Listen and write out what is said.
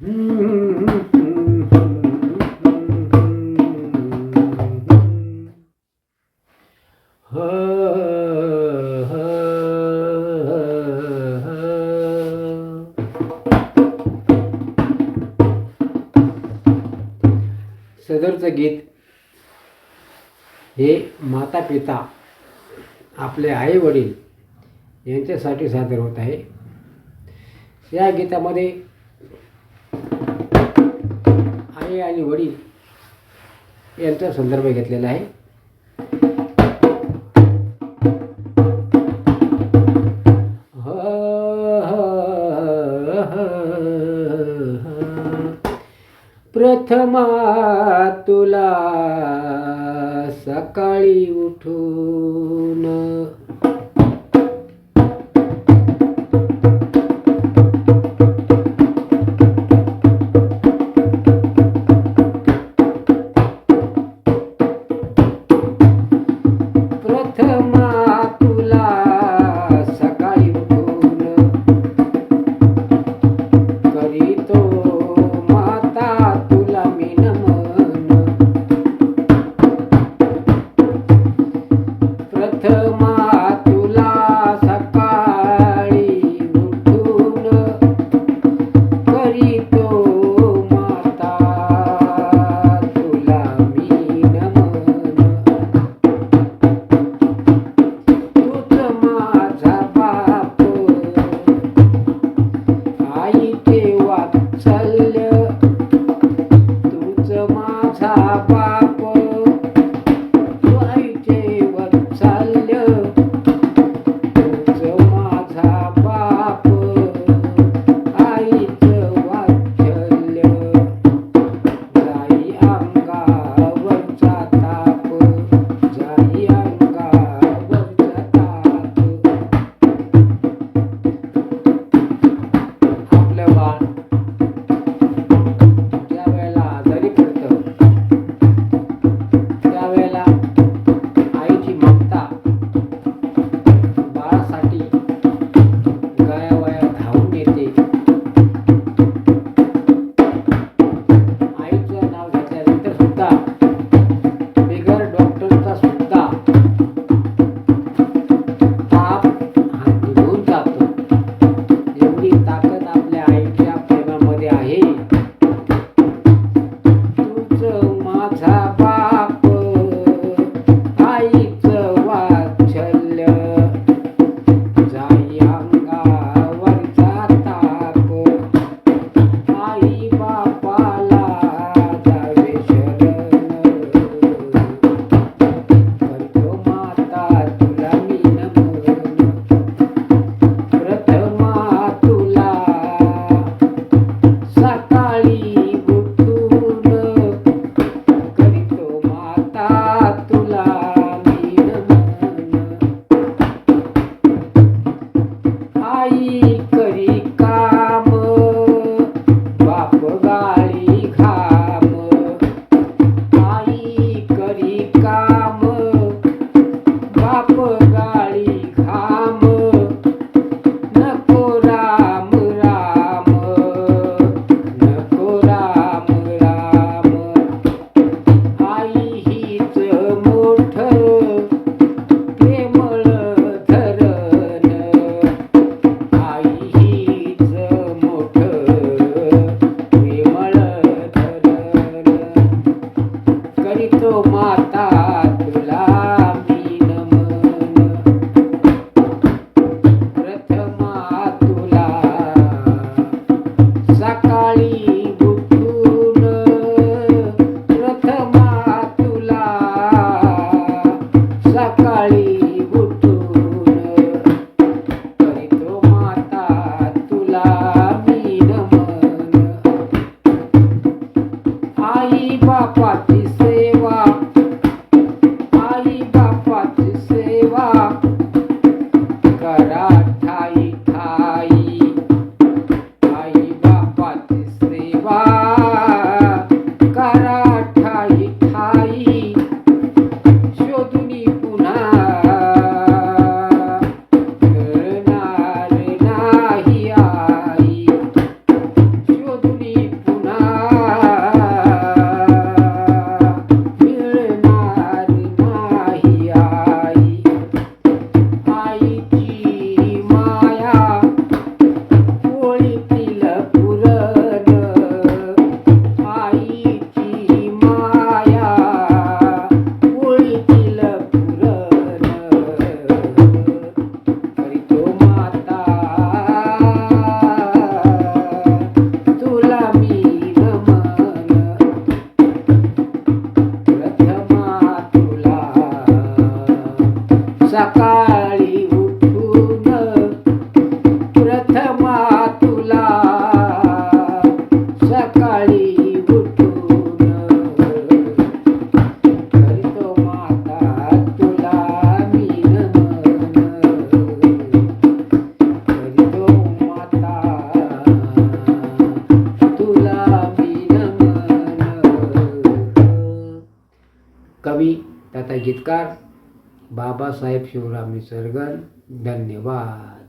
सदरचं गीत हे माता पिता आपले आई वडील यांच्यासाठी सादर होत आहे. या गीतामध्ये आई आणि वडील यांचा संदर्भ घेतलेला आहे. प्रथमा तुला सकाळी उठून মাতা Caraca. सकाळी उठून प्रथमा तुला सकाळी उठून करतो माता तुला मी करतो माता तुला मी कवी तथा गीतकार बाबासाहेब शिवराम निसर्गन धन्यवाद.